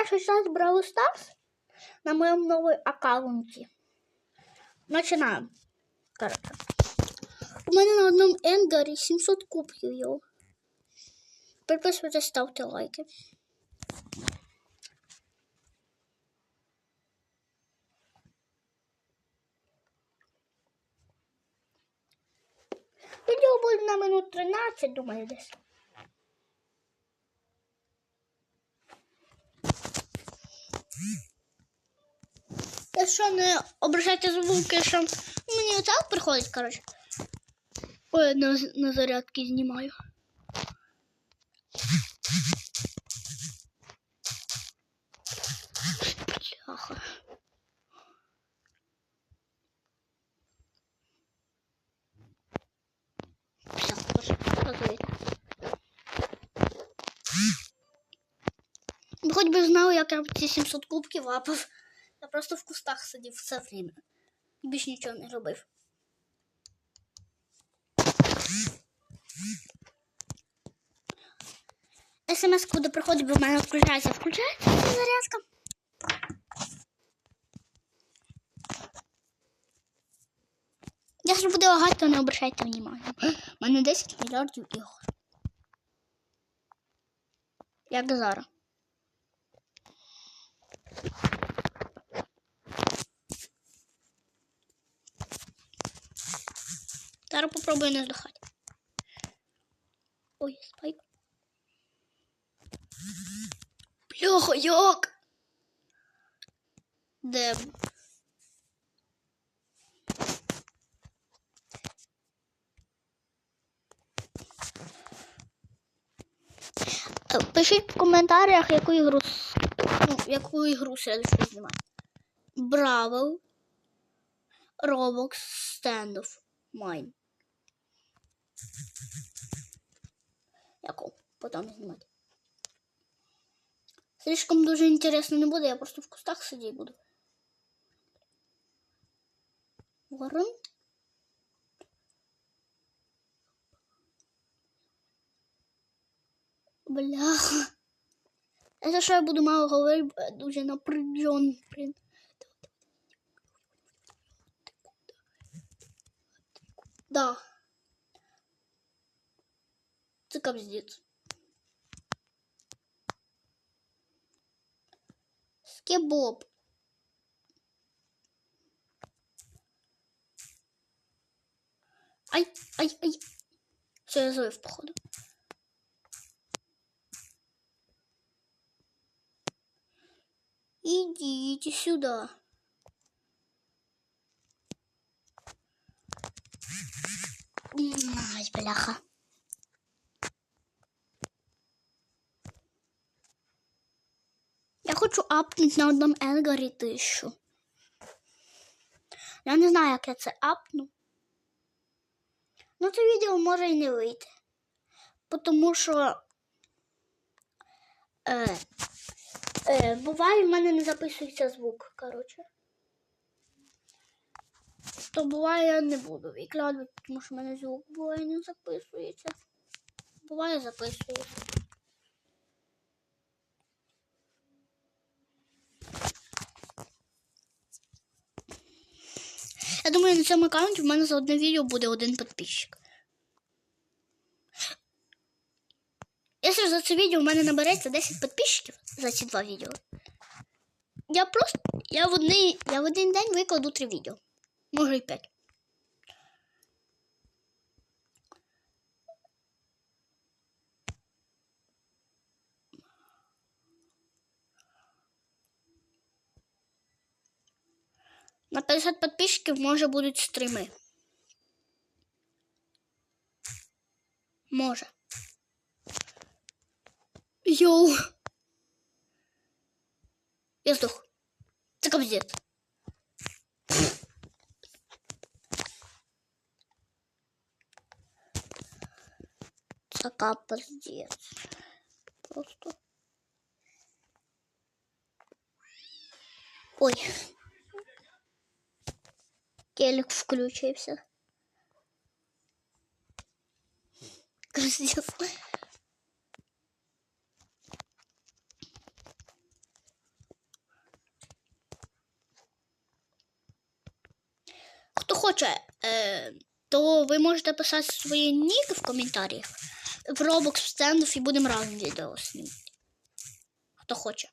перший час Brawl Stars на моєму новому аккаунті. Починаємо. Коротше. У мене на одному Енгарі 700 кубків його. Підписуйтесь, ставте лайки. Відео буде на минут 13, думаю, десь. Якщо не обращайте звуки, що мені отак приходить, коротше. Ой, на, на зарядки знімаю. Бляха. Все, тоже показуєте. Ви я ці 700 кубків лапав. Я просто в кустах сидів все время. І більш нічого не робив. СМС, куди приходить, бо в мене включається. Включається зарядка. Якщо буде лагати, то не обращайте внимання. У мене 10 мільярдів ігор. Як зараз. Зараз попробую не здохати. Ой, спайк. Бляха, як? Де? Е, Пишіть в коментарях, яку ігру, ну, яку ігру следующую знімати. Бравл, Roblox, Standoff, Mine. Яку потім знімати. Слишком дуже інтересно не буде, я просто в кустах сидіти буду. Ворон. Бляха. Это що я буду мало говорити, бо я дуже напряжен, блин. Да. Це капздец. Скебоб. Ай, ай, ай. Все, я злив, походу. Идите сюда. Ай, бляха. Хочу апнути на одному Елгарі тисячу. Я не знаю, як я це апну. Ну, це відео може і не вийти. Тому що е, е, буває, в мене не записується звук, коротше. То буває, я не буду викладувати, тому що в мене звук буває не записується. Буває записується. Я думаю, на цьому аккаунті в мене за одне відео буде один підписчик. Якщо за це відео в мене набереться 10 підписчиків за ці два відео. Я просто я в, один, я в один день викладу три відео. Може і п'ять. На 50 підписчиків може будуть стріми. Може. Йоу. Я здох. Це капздец. Це капздец. Просто. Ой. телек включився. Красиво. Хто хоче, е, то ви можете писати свої ніки в коментарях. В Roblox стендов і будемо разом відео знімати. Хто хоче.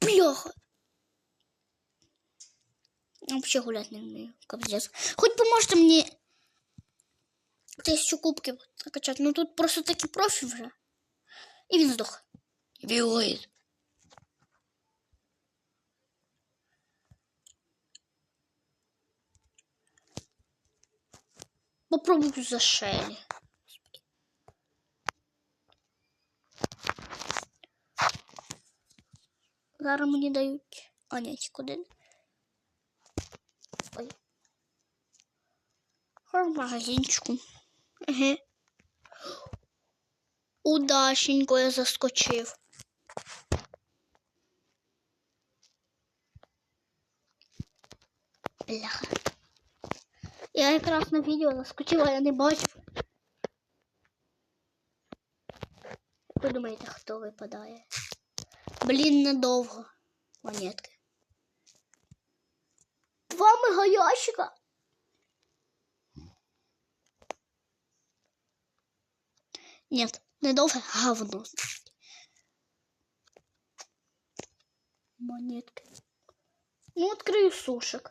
Бляха! Я вообще гулять не вмію. Капздец. Хоч поможете мені тисячу кубків закачати. Ну тут просто такий профі вже. І він здох. Біоїд. Попробую за Шелі. Зараз мені дають. А, ні, тільки один. Ой. В магазинчику. Ага. Удаченько я заскочив. Бляха. Я якраз на відео заскочила, я не бачив. Ви думаєте, хто випадає? Блін, недовго. Монетки. Два мегаящика. Нет, недовго говно. Монетки. Ну, открою сушек.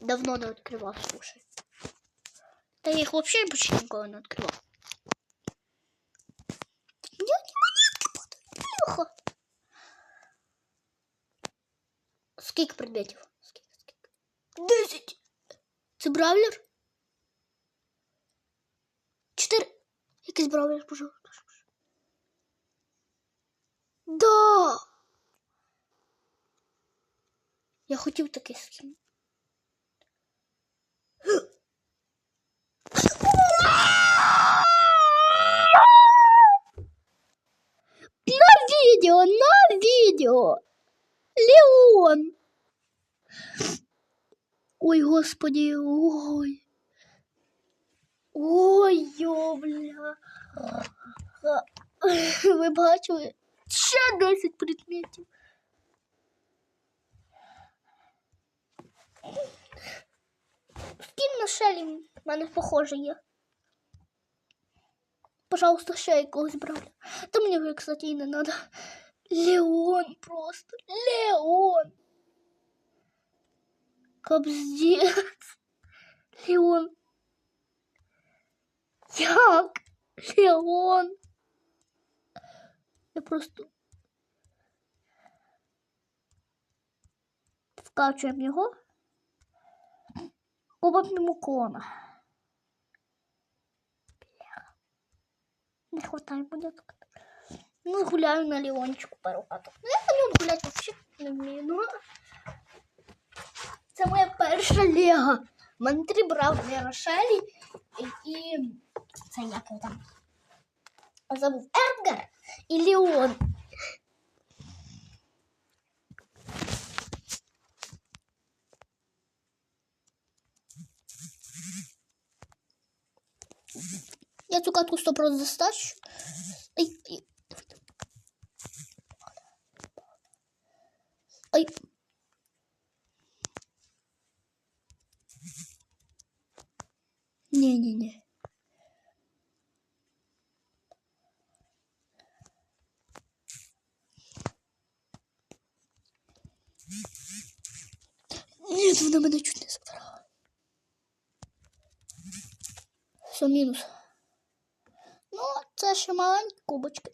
Давно не відкривав суші. Та я їх взагалі почти ніколи не відкривав. Які монетки будуть? Тихо. Скільки предметів? Скільки, скільки? Десять. Це бравлер? Якийсь бравлер, пожалуйста. Да. Я хотів такий скін. На видео, на видео. Леон. Ой, господи, ой. Ой, йо, бля. Ви бачили? Ще 10 предметів. Скін на шелі в мене похоже є. Пожалуйста, ще якогось брали. Та мені вже, кстати, і не надо. Леон просто. Леон. Кобздец. Леон. Як? Леон. Я просто вкачуємо його. Кубок клона. Не хватає монеток. Ну, гуляю на Леончику пару каток. Ну, я на ньому гуляти взагалі не вмію. Ну, це моя перша лего. Мене три бравлера Рошелі і, і це як його там. Забув Едгар і Леон. Я цю катку 100% достачу. Нет, вона мене чуть не забрала. Все, мінус. Ну, це ще маленькі кубочки.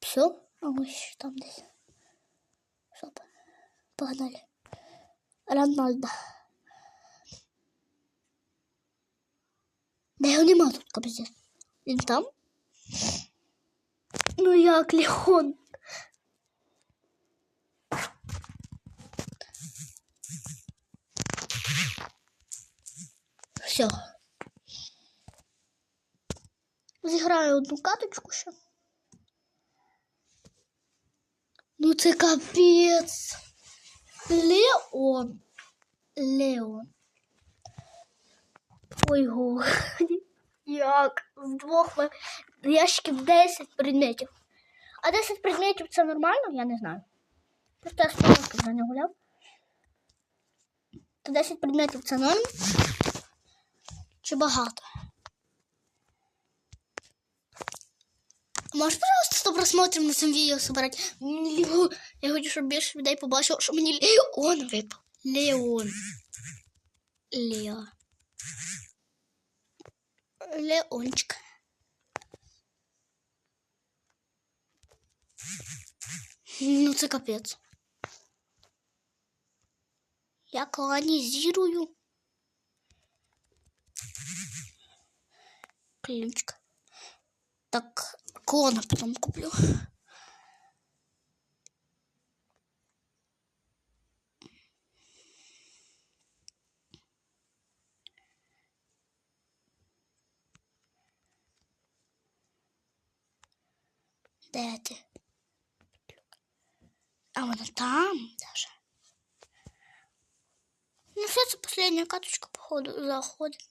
Все, а ось ще там десь. Стоп. Погнали. Рональдо. Да його нема тут капець. Він там? Ну як Леон? Все. Зіграю одну каточку ще. Ну це капець. Леон. Леон. Ой, господи. Як? З двох ящиків 10 предметів. А 10 предметів це нормально? Я не знаю. Просто я сторінки вже не гуляв. То 10 предметів це норм? Чи багато? Можеш, пожалуйста, 100 просмотрів на цьому відео собирати? Мені Леон. Я хочу, щоб більше людей побачило, що мені Леон випав. Леон. Лео. Леончик. Ну, це капець. Я колонізирую. Ключка. Так, клона потом куплю. Де ти? А вона там даже. Ну, все, це последняя каточка, походу, заходить.